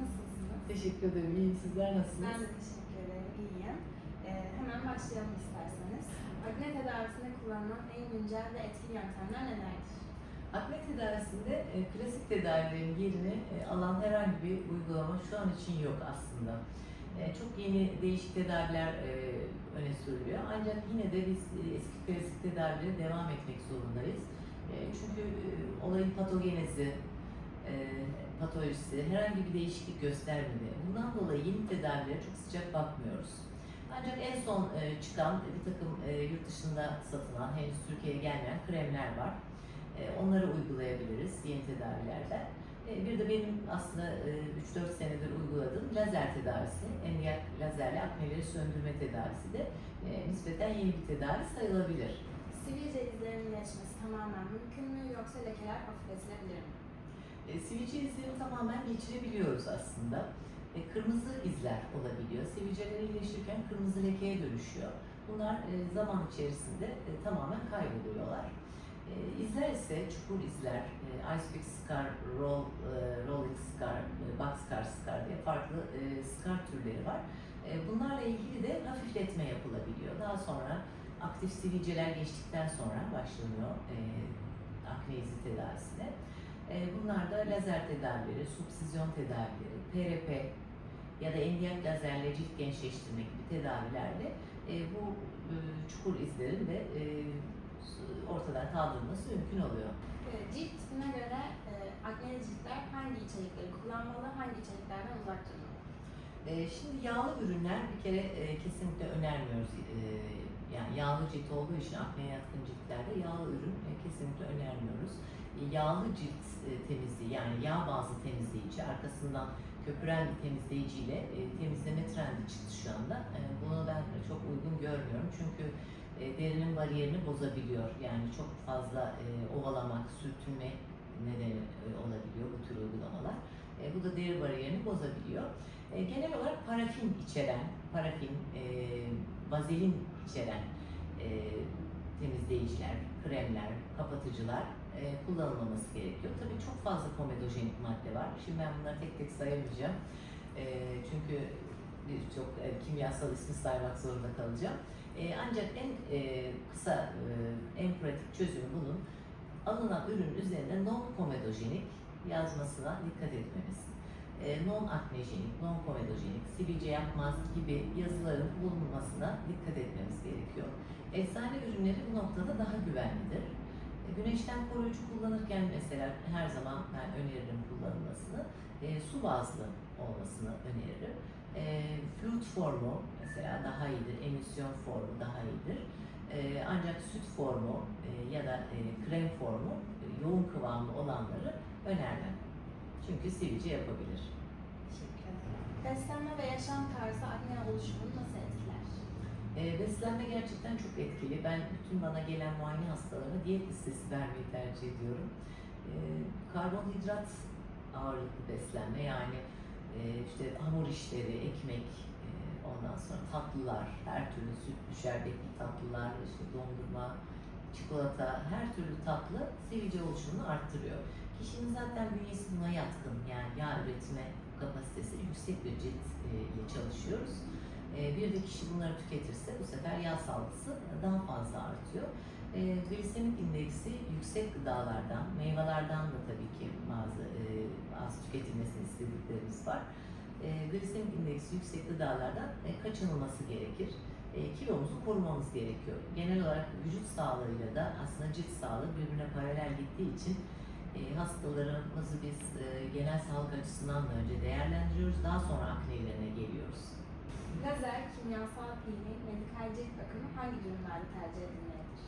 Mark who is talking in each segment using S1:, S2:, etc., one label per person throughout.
S1: Nasılsınız?
S2: Teşekkür ederim. İyiyim. Sizler nasılsınız?
S1: Ben de teşekkür ederim. İyiyim. Ee, hemen başlayalım isterseniz. Akne tedavisinde kullanılan en güncel ve etkili yöntemler nelerdir?
S2: Akne tedavisinde e, klasik tedavilerin yerini e, alan herhangi bir uygulama şu an için yok aslında. E, çok yeni değişik tedaviler e, öne sürülüyor. Ancak yine de biz e, eski klasik tedavilere devam etmek zorundayız. E, çünkü e, olayın patogenezi, e, patolojisi herhangi bir değişiklik göstermedi. Bundan dolayı yeni tedavilere çok sıcak bakmıyoruz. Ancak en son e, çıkan bir takım e, yurt dışında satılan, henüz Türkiye'ye gelmeyen kremler var. E, onları uygulayabiliriz yeni tedavilerde. E, bir de benim aslında e, 3-4 senedir uyguladığım lazer tedavisi, emniyet lazerle akneleri söndürme tedavisi de e, nispeten yeni bir tedavi sayılabilir.
S1: Sivilce izlerinin geçmesi tamamen mümkün mü yoksa lekeler hafifletilebilir mi?
S2: E, sivilce izlerini tamamen geçirebiliyoruz aslında. E, kırmızı izler olabiliyor. Sivilceler iyileşirken kırmızı lekeye dönüşüyor. Bunlar e, zaman içerisinde e, tamamen kayboluyorlar. E, izler ise çukur izler, e, ice pick scar, roll, e, rolling scar, e, box scar, scar diye farklı e, scar türleri var. E, bunlarla ilgili de hafifletme yapılabiliyor. Daha sonra aktif sivilceler geçtikten sonra başlanıyor e, akne izi tedavisine. E, Bunlar da lazer tedavileri, subsizyon tedavileri, PRP ya da endiyak lazerle cilt gençleştirme gibi tedavilerle e, bu e, çukur izlerin de e, ortadan kaldırılması mümkün oluyor.
S1: Ee, cilt tipine göre akneli ciltler hangi içerikleri kullanmalı, hangi içeriklerden uzak durmalı?
S2: E, Şimdi yağlı ürünler bir kere kesinlikle önermiyoruz. Yağlı cilt olduğu için akneye yatkın ciltlerde yağlı ürün e, kesinlikle önermiyoruz. E, Yağlı cilt e, temizliği yani yağ bazlı temizleyici arkasından köpüren temizleyiciyle temizleme trendi çıktı şu anda. Bunu ben çok uygun görmüyorum çünkü derinin bariyerini bozabiliyor. Yani çok fazla ovalamak, sürtünme nedeni olabiliyor bu tür uygulamalar. E, bu da deri bariyerini bozabiliyor. E, genel olarak parafin içeren, parafin, e, vazelin içeren e, temizleyiciler, kremler, kapatıcılar e, kullanılmaması gerekiyor. Tabii çok fazla komedojenik madde var. Şimdi ben bunları tek tek sayamayacağım. E, çünkü birçok e, kimyasal ismi saymak zorunda kalacağım. E, ancak en e, kısa, e, en pratik çözümü bunun alınan ürün üzerinde non komedojenik yazmasına dikkat etmemiz e, non aknejenik, non komedojenik, sivilce yapmaz gibi yazıların bulunmasına dikkat etmemiz gerekiyor. Eczane ürünleri bu noktada daha güvenlidir. E, Güneşten koruyucu kullanırken mesela her zaman ben öneririm kullanılmasını. E, su bazlı olmasını öneririm. E, fluid formu mesela daha iyidir, emisyon formu daha iyidir. E, ancak süt formu e, ya da e, krem formu e, yoğun kıvamlı olanları önermem. Çünkü sivilce yapabilir.
S1: Teşekkür ederim. Beslenme ve yaşam tarzı akne oluşumunu nasıl etkiler?
S2: E, beslenme gerçekten çok etkili. Ben bütün bana gelen muayene hastalarına diyet listesi vermeyi tercih ediyorum. E, karbonhidrat ağırlıklı beslenme yani e, işte hamur işleri, ekmek, e, ondan sonra tatlılar, her türlü sütlü, şerbetli tatlılar, işte dondurma, çikolata, her türlü tatlı sivilce oluşumunu arttırıyor. Kişinin zaten bünyesi buna yatkın yani yağ üretme kapasitesi yüksek bir cilt e, ile çalışıyoruz. E, bir de kişi bunları tüketirse bu sefer yağ salgısı daha fazla artıyor. E, glisemik indeksi yüksek gıdalardan, meyvelerden de tabii ki bazı az tüketilmesini istediklerimiz var. Glisemik indeksi yüksek gıdalardan kaçınılması gerekir. Kilomuzu korumamız gerekiyor. Genel olarak vücut sağlığıyla da aslında cilt sağlığı birbirine paralel gittiği için e, hastalarımızı biz e, genel sağlık açısından da önce değerlendiriyoruz. Daha sonra aknelerine geliyoruz.
S1: Lazer, kimyasal peeling, medikal cilt bakımı hangi durumlarda tercih edilmelidir?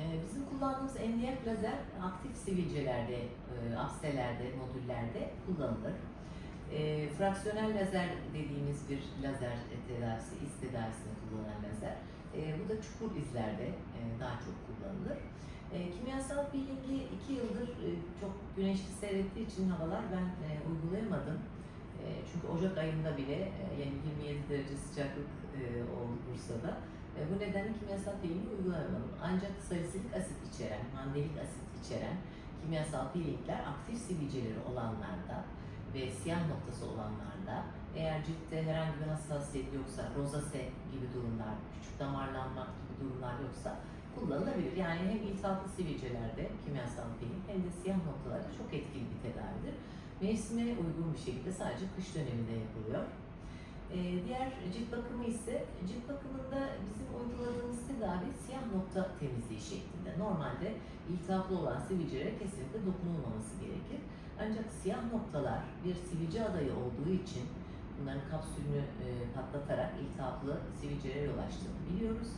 S2: E, bizim kullandığımız endiyak lazer aktif sivilcelerde, e, apselerde, nodüllerde kullanılır. E, fraksiyonel lazer dediğimiz bir lazer tedavisi, iz tedavisinde kullanılan lazer. E, bu da çukur izlerde e, daha çok kullanılır. E, kimyasal peelingi iki yıldır e, çok güneşli seyrettiği için havalar ben e, uygulayamadım. E, çünkü Ocak ayında bile e, yani 27 derece sıcaklık e, oldu Bursa'da. E, bu nedenle kimyasal peelingi uygulayamadım. Ancak salisilik asit içeren, mandelik asit içeren kimyasal peelingler aktif sivilceleri olanlarda ve siyah noktası olanlarda eğer ciltte herhangi bir hassasiyet yoksa, rozase gibi durumlar, küçük damarlanma gibi durumlar yoksa kullanılabilir. Yani hem iltihaplı sivilcelerde kimyasal film hem de siyah noktalarda çok etkili bir tedavidir. Mevsime uygun bir şekilde sadece kış döneminde yapılıyor. Ee, diğer cilt bakımı ise cilt bakımında bizim uyguladığımız tedavi siyah nokta temizliği şeklinde. Normalde iltihaplı olan sivilcelere kesinlikle dokunulmaması gerekir. Ancak siyah noktalar bir sivilce adayı olduğu için bunların kapsülünü e, patlatarak iltihaplı sivilcelere yol açtığını biliyoruz.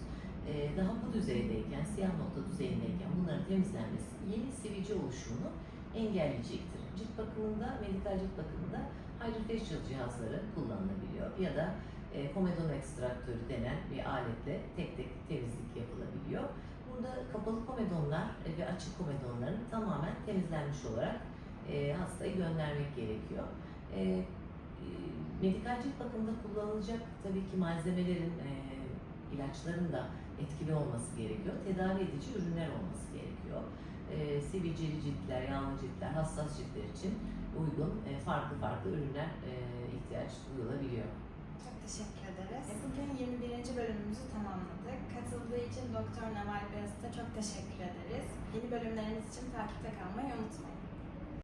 S2: E, daha bu düzeydeyken, siyah nokta düzeyindeyken bunların temizlenmesi yeni sivilce oluşumunu engelleyecektir. Cilt bakımında, medikal cilt bakımında hydrofacial cihazları kullanılabiliyor ya da e, komedon ekstraktörü denen bir aletle tek tek temizlik yapılabiliyor. Burada kapalı komedonlar e, ve açık komedonların tamamen temizlenmiş olarak e, hastayı göndermek gerekiyor. E, e, medikal cilt bakımında kullanılacak tabii ki malzemelerin, e, ilaçların da etkili olması gerekiyor. Tedavi edici ürünler olması gerekiyor. E, sivilceli ciltler, yağlı ciltler, hassas ciltler için uygun e, farklı farklı ürünler e, ihtiyaç duyulabiliyor.
S1: Çok teşekkür ederiz. Bugün 21. bölümümüzü tamamladık. Katıldığı için Doktor Naval Beyazıt'a çok teşekkür ederiz. Yeni bölümlerimiz için takipte kalmayı unutmayın.